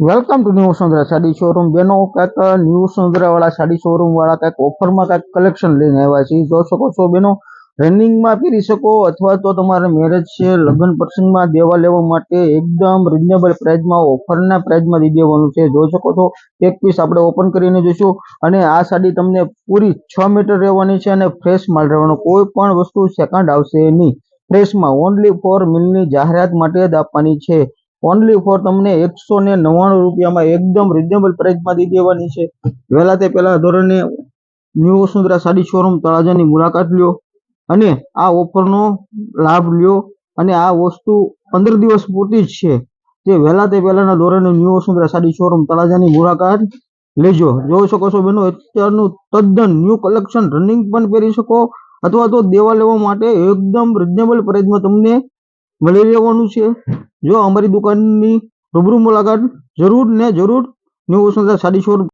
Welcome to new Sundara sari showroom બેનો કાંઈક new સુંદરાવાળા sari showroom વાળા કાંઈક ઓફરમાં કાંઈક કલેક્શન લઈને આવ્યા છે. જોઈ શકો છો બેનો રનિંગમાં પહેરી શકો અથવા તો તમારે મેરેજ છે, લગ્ન પ્રસંગમાં દેવા લેવા માટે એકદમ રિઝનેબલ પ્રાઇઝમાં ઓફરના પ્રાઇઝમાં દી દેવાનું છે. જોઈ શકો છો, એક પીસ આપણે ઓપન કરીને જોઈશું અને આ સાડી તમને પૂરી છ મીટર રહેવાની છે અને ફ્રેશ માલ રહેવાનો. કોઈ પણ વસ્તુ સેકન્ડ આવશે નહીં. ફ્રેશમાં ઓનલી ફોર મિલની જાહેરાત માટે જ આપવાની છે. ઓનલી ફોર તમને એકસો ને નવ્વાણું રૂપિયામાં એકદમ રિઝનેબલ પ્રાઇસમાં દી દેવાની છે. વહેલા તે પહેલા ધોરણે ન્યૂ વસુંધરા સાડી શોરૂમ તળાજાની મુલાકાત લ્યો અને આ ઓફરનો લાભ લ્યો અને આ વસ્તુ પંદર દિવસ પૂરતી જ છે. તે વહેલા તે પહેલાના ધોરણે ન્યૂ વસુંધરા સાડી શોરૂમ તળાજાની મુલાકાત લેજો. જોઈ શકો છો બેનો અત્યારનું તદ્દન ન્યૂ કલેક્શન રનિંગ પણ પહેરી શકો અથવા તો દેવા લેવા માટે એકદમ રિઝનેબલ પ્રાઇસમાં તમને મળી રહેવાનું છે. જો અમારી દુકાનની રૂબરૂ મુલાકાત જરૂર ને જરૂર ન્યૂ વસુંધરા સાડી શોરૂમ